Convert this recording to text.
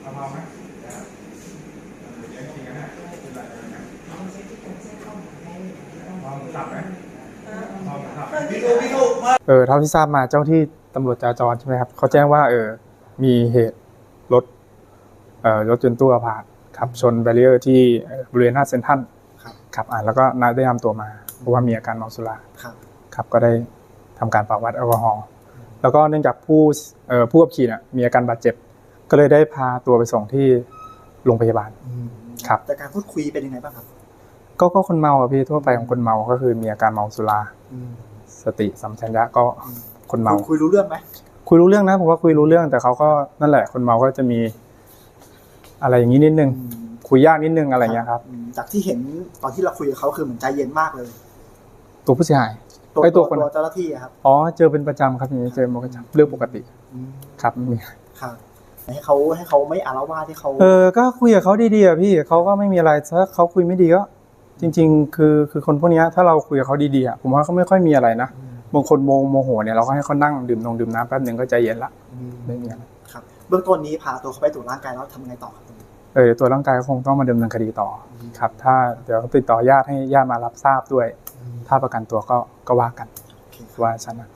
เอาพอไหมเดี๋ยวจริงนะเป็นไรเลยนะพอมสับไหมพอมสับพี่ดูพี่ดูมาเออเท่าที่ทราบมาเจ้าที่ตำรวจจราจรใช่ไหมครับเขาแจ้งว่าเออมีเหตุรถเอ่อรถยนต์ตู้อาพาธขับชนแบเรียร์ที่บริเวณหน้าเซ็นทรัลครับอ่าแล้วก็นายได้นำตัวมาเพราะว่ามีอาการเมาสุราครับครับก็ได้ทำการปรับวัดแอลกอฮอล์แล้วก็เนื่องจากผู้เอ่อผู้ขับขี่น่ะมีอาการบาดเจ็บ ก็เลยได้พาตัวไปส่งที่โรงพยาบาลครับแต่การพูดคุยเป็นยังไงบ้างครับก็ก็คนเมาอะพี่ทั่วไปของคนเมาก็คือมีอาการเมาสุราสติสัมปชัญญะก็คนเมาคุยรู้เรื่องไหมคุยรู้เรื่องนะผมว่าคุยรู้เรื่องแต่เขาก็นั่นแหละ คนเมาก็จะมี อะไรอย่างนี้นิดนึงคุยยากนิดนึงอะไรเงี้ยครับอืมจากที่เห็นตอนที่เราคุยกับเขาคือเหมือนใจเย็นมากเลย ตัวผู้เสียหายตัวไอ้ตัวคนตัวเจ้าหน้าที่อะครับอ๋อเจอเป็นประจำครับอย่างนี้เจอเป็นประจำเรื่องปกติอืมครับไม่มีครับ ให้เขาให้เขาไม่อารวาสให้เขาเออก็คุยกับเขาดีๆอะพี่เขาก็ไม่มีอะไรถ้าเขาคุยไม่ดีก็จริง ๆ คือคือคนพวกเนี้ยถ้าเราคุยกับเขาดีๆอะผมว่าเขาไม่ค่อยมีอะไรนะบางคนโมโมโหเนี่ยเราก็ให้เขานั่งดื่มนงดื่มน้ำแป๊บหนึ่งก็ใจเย็นละอืมไม่มีอะไรครับ เบื้องต้นนี้พาตัวเขาไปตรวจร่างกายแล้วทำยังไงต่อครับเออเดี๋ยวตัวร่างกายก็คงต้องมาดำเนินคดีต่อครับ ถ้าเดี๋ยวติดต่อญาติให้ญาติมารับทราบด้วย ถ้าประกันตัวก็ก็ว่ากันโอเคว่าฉันนะ